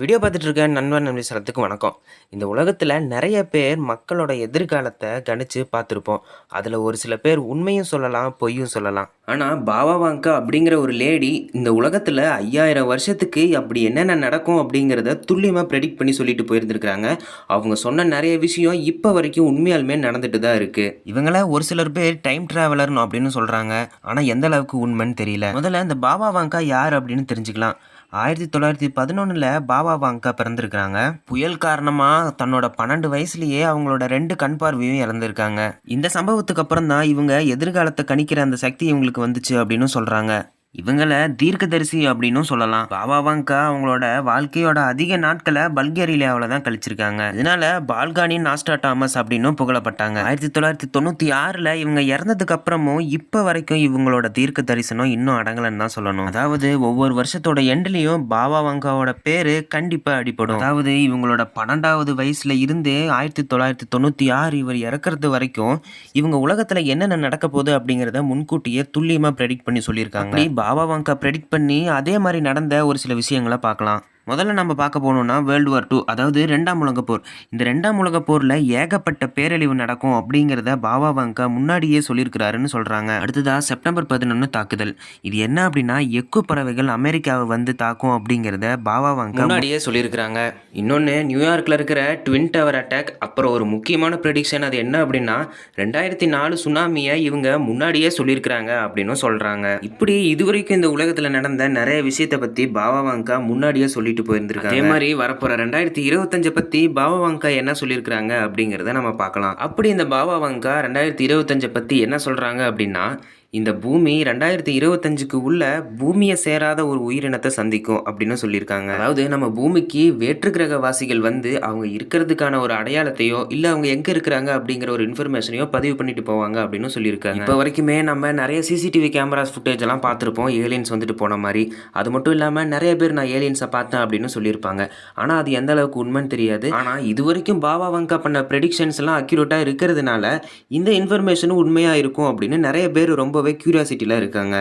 Video பார்த்துட்டு இருக்க நண்பன் நம்பி சரத்துக்கு வணக்கம். இந்த உலகத்தில் நிறைய பேர் மக்களோட எதிர்காலத்தை கணிச்சு பார்த்துருப்போம். அதில் ஒரு சில பேர் உண்மையும் சொல்லலாம் பொய்யும் சொல்லலாம். ஆனால் பாபா வாங்கா அப்படிங்கிற ஒரு லேடி இந்த உலகத்தில் ஐயாயிரம் வருஷத்துக்கு அப்படி என்னென்ன நடக்கும் அப்படிங்கிறத துல்லியமாக ப்ரெடிக்ட் பண்ணி சொல்லிட்டு போயிருந்துருக்காங்க அவங்க சொன்ன நிறைய விஷயம் இப்போ வரைக்கும் உண்மையாலுமே நடந்துட்டு தான் இருக்குது இவங்கள ஒரு சிலர் பேர் டைம் ட்ராவலர்னு அப்படின்னு சொல்கிறாங்க ஆனால் எந்த அளவுக்கு உண்மைன்னு தெரியல. முதல்ல இந்த பாபா வாங்கா யார் அப்படின்னு தெரிஞ்சுக்கலாம். ஆயிரத்தி தொள்ளாயிரத்தி பதினொன்றில் பாபா வாங்கா பிறந்திருக்கிறாங்க. புயல் காரணமாக தன்னோட பன்னெண்டு வயசுலேயே அவங்களோட ரெண்டு கண் பார்வையும் இறந்துருக்காங்க இந்த சம்பவத்துக்கு அப்புறம் தான் இவங்க எதிர்காலத்தை கணிக்கிற அந்த சக்தி இவங்களுக்கு வந்துச்சு அப்படின்னு சொல்கிறாங்க இவங்கள தீர்க்கதரிசி அப்படின்னும் சொல்லலாம். பாபாவாங்கா அவங்களோட வாழ்க்கையோட அதிக நாட்களை பல்கேரியாவில் தான் கழிச்சிருக்காங்க. இதனால பால்கானி நாஸ்டா டாமஸ் அப்படின்னும் புகழப்பட்டாங்க. ஆயிரத்தி தொள்ளாயிரத்தி தொண்ணூற்றி ஆறில் இவங்க இறந்ததுக்கு அப்புறமும் இப்போ வரைக்கும் இவங்களோட தீர்க்க தரிசனம் இன்னும் அடங்கலைன்னு தான் சொல்லணும். அதாவது ஒவ்வொரு வருஷத்தோட எண்ட்லேயும் பாபாவாங்காவோட பேர் கண்டிப்பாக அடிபடும். அதாவது இவங்களோட பன்னெண்டாவது வயசுல இருந்து ஆயிரத்தி தொள்ளாயிரத்தி தொண்ணூற்றி ஆறு இவர் இறக்குறது வரைக்கும் இவங்க உலகத்தில் என்னென்ன நடக்க போகுது அப்படிங்கிறத முன்கூட்டியே துல்லியமாக ப்ரெடிக்ட் பண்ணி சொல்லியிருக்காங்க. பாபா வாங்கா ப்ரெடிக்ட் பண்ணி அதே மாதிரி நடந்த ஒரு சில விஷயங்களை பார்க்கலாம். முதல்ல நம்ம பார்க்க போனோம்னா வேர்ல்டு வார் டூ அதாவது ரெண்டாம் உலக போர். இந்த ரெண்டாம் உலக போரில் ஏகப்பட்ட பேரழிவு நடக்கும் அப்படிங்கிறத பாபா வாங்கா முன்னாடியே சொல்லியிருக்கிறாருன்னு சொல்கிறாங்க அடுத்ததாக செப்டம்பர் பதினொன்று தாக்குதல். இது என்ன அப்படின்னா எக்கு பறவைகள் அமெரிக்காவை வந்து தாக்கும் அப்படிங்கிறத பாபா வங்கா முன்னாடியே சொல்லியிருக்கிறாங்க. இன்னொன்று நியூயார்க்கில் இருக்கிற ட்வின் டவர் அட்டாக் அப்புறம் ஒரு முக்கியமான ப்ரெடிக்ஷன் அது என்ன அப்படின்னா ரெண்டாயிரத்தி நாலு சுனாமியை இவங்க முன்னாடியே சொல்லியிருக்கிறாங்க அப்படின்னும் சொல்கிறாங்க இப்படி இதுவரைக்கும் இந்த உலகத்தில் நடந்த நிறைய விஷயத்தை பற்றி பாபா வங்கா முன்னாடியே சொல்லிட்டு போயிருந்திருக்காங்க. அதே மாதிரி வரப்போகிற ரெண்டாயிரத்தி இருபத்தஞ்சை பற்றி பாபா வாங்கா என்ன சொல்லியிருக்கிறாங்க அப்படிங்கிறத நம்ம பார்க்கலாம். அப்படி இந்த பாபா வாங்கா ரெண்டாயிரத்தி இருபத்தஞ்சை பற்றி என்ன சொல்கிறாங்க அப்படின்னா இந்த பூமி ரெண்டாயிரத்தி இருபத்தஞ்சுக்கு உள்ள பூமியை சேராத ஒரு உயிரினத்தை சந்திக்கும் அப்படின்னு சொல்லியிருக்காங்க. அதாவது நம்ம பூமிக்கு வேற்று கிரக வாசிகள் வந்து அவங்க இருக்கிறதுக்கான ஒரு அடையாளத்தையோ இல்லை அவங்க எங்கே இருக்கிறாங்க அப்படிங்கிற ஒரு இன்ஃபர்மேஷனையோ பதிவு பண்ணிட்டு போவாங்க அப்படின்னு சொல்லியிருக்காங்க. இப்போ வரைக்குமே நம்ம நிறைய சிசிடிவி கேமராஸ் ஃபுட்டேஜ் எல்லாம் பார்த்துருப்போம். ஏலியன்ஸ் வந்துட்டு போன மாதிரி. அது மட்டும் இல்லாமல் நிறைய பேர் நான் ஏலியன்ஸை பார்த்தேன் அப்படின்னு சொல்லியிருப்பாங்க. ஆனால் அது எந்த அளவுக்கு உண்மைன்னு தெரியாது. ஆனால் இது வரைக்கும் பாபா வங்கா பண்ண ப்ரெடிக்ஷன்ஸ் எல்லாம் அக்யூரேட்டாக இருக்கிறதுனால இந்த இன்ஃபர்மேஷனும் உண்மையாக இருக்கும் அப்படின்னு நிறைய பேர் ரொம்ப ரொம்பவே க்யூரியாசிட்டியில் இருக்காங்க.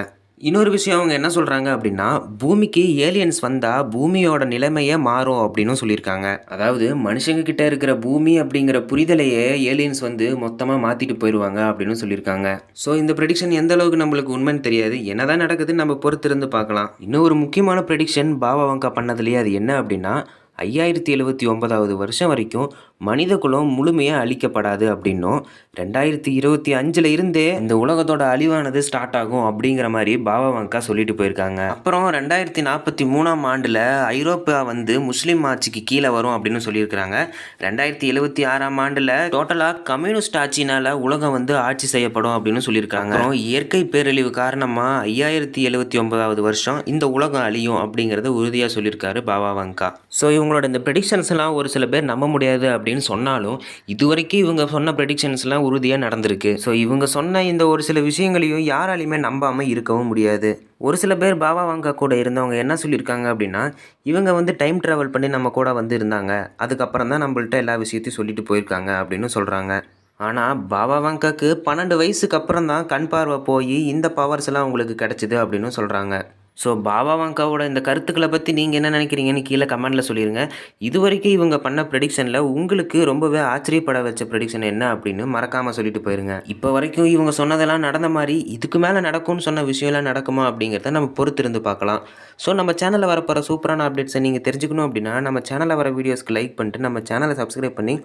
இன்னொரு விஷயம் அவங்க என்ன சொல்கிறாங்க அப்படின்னா பூமிக்கு ஏலியன்ஸ் வந்தால் பூமியோட நிலைமையே மாறும் அப்படின்னு சொல்லியிருக்காங்க. அதாவது மனுஷங்க கிட்ட இருக்கிற பூமி அப்படிங்கிற புரிதலையே ஏலியன்ஸ் வந்து மொத்தமாக மாற்றிட்டு போயிடுவாங்க அப்படின்னு சொல்லியிருக்காங்க. ஸோ இந்த ப்ரெடிக்ஷன் எந்த அளவுக்கு நம்மளுக்கு உண்மைன்னு தெரியாது. என்னதான் நடக்குதுன்னு நம்ம பொறுத்திருந்து பார்க்கலாம். இன்னும் ஒரு முக்கியமான ப்ரெடிக்ஷன் பாபா வங்கா பண்ணதுலேயே அது என்ன அப்படின்னா ஐயாயிரத்தி எழுபத்தி ஒன்பதாவது வருஷம் வரைக்கும் மனித குலம் முழுமையாக அழிக்கப்படாது அப்படின்னும். ரெண்டாயிரத்தி இருபத்தி அஞ்சில் இருந்தே இந்த உலகத்தோட அழிவானது ஸ்டார்ட் ஆகும் அப்படிங்கிற மாதிரி பாபா வங்கா சொல்லிட்டு போயிருக்காங்க. அப்புறம் ரெண்டாயிரத்தி நாற்பத்தி மூணாம் ஆண்டில் ஐரோப்பா வந்து முஸ்லீம் ஆட்சிக்கு கீழே வரும் அப்படின்னு சொல்லியிருக்கிறாங்க. ரெண்டாயிரத்தி எழுபத்தி ஆறாம் ஆண்டில் டோட்டலாக கம்யூனிஸ்ட் ஆட்சினால் உலகம் வந்து ஆட்சி செய்யப்படும் அப்படின்னு சொல்லியிருக்காங்க. அப்புறம் இயற்கை பேரழிவு காரணமாக ஐயாயிரத்தி எழுபத்தி ஒன்பதாவது வருஷம் இந்த உலகம் அழியும் அப்படிங்கிறத உறுதியாக சொல்லியிருக்காரு பாபா வங்கா. ஸோ இவங்களோட இந்த ப்ரெடிக்ஷன்ஸ்லாம் ஒரு சில பேர் நம்ப முடியாது அப்படின்னு சொன்னாலும் இதுவரைக்கும் இவங்க சொன்ன ப்ரெடிக்ஷன்ஸ்லாம் உறுதியாக நடந்திருக்கு. ஸோ இவங்க சொன்ன இந்த ஒரு சில விஷயங்களையும் யாராலையுமே நம்பாமல் இருக்கவும் முடியாது. ஒரு சில பேர் பாபா வாங்கா கூட இருந்தவங்க என்ன சொல்லியிருக்காங்க அப்படின்னா இவங்க வந்து டைம் ட்ராவல் பண்ணி நம்ம கூட வந்து இருந்தாங்க. அதுக்கப்புறம் தான் நம்மள்ட்ட எல்லா விஷயத்தையும் சொல்லிட்டு போயிருக்காங்க அப்படின்னு சொல்கிறாங்க ஆனால் பாபா வாங்காக்கு பன்னெண்டு வயசுக்கு அப்புறம் தான் கண் பார்வை போய் இந்த பவர்ஸ் எல்லாம் உங்களுக்கு கிடச்சிது அப்படின்னு சொல்கிறாங்க ஸோ பாபா வாங்காவோட இந்த கருத்துக்களை பற்றி நீங்கள் என்ன நினைக்கிறீங்கன்னு கீழே கமெண்ட்டில் சொல்லிடுங்க இது வரைக்கும் இவங்க பண்ண ப்ரெடிக்ஷனில் உங்களுக்கு ரொம்பவே ஆச்சரியப்பட வச்ச ப்ரெடிக்ஷன் என்ன அப்படின்னு மறக்காமல் சொல்லிட்டு போயிருங்க. இப்போ வரைக்கும் இவங்க சொன்னதெல்லாம் நடந்த மாதிரி இதுக்கு மேலே நடக்கும்னு சொன்ன விஷயம்லாம் நடக்குமா அப்படிங்கிறத நம்ம பொறுத்திருந்து பார்க்கலாம். ஸோ நம்ம சேனலில் வரப்போகிற சூப்பரான அப்டேட்ஸை நீங்கள் தெரிஞ்சுக்கணும் அப்படின்னா நம்ம சேனலில் வர வீடியோஸ்க்கு லைக் பண்ணிட்டு நம்ம சேனலை சப்ஸ்கிரைப் பண்ணி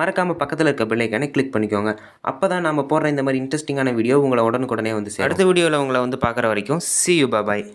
மறக்காமல் பக்கத்தில் இருக்க பெல்லைக்கானே கிளிக் பண்ணிக்கோங்க. அப்போ தான் நம்ம போடுற இந்த மாதிரி இன்ட்ரெஸ்டிங்கான வீடியோ உங்களை உடனுக்குடனே வந்து அடுத்த வீடியோவில் உங்களை வந்து பார்க்குற வரைக்கும் சி யூ பாய்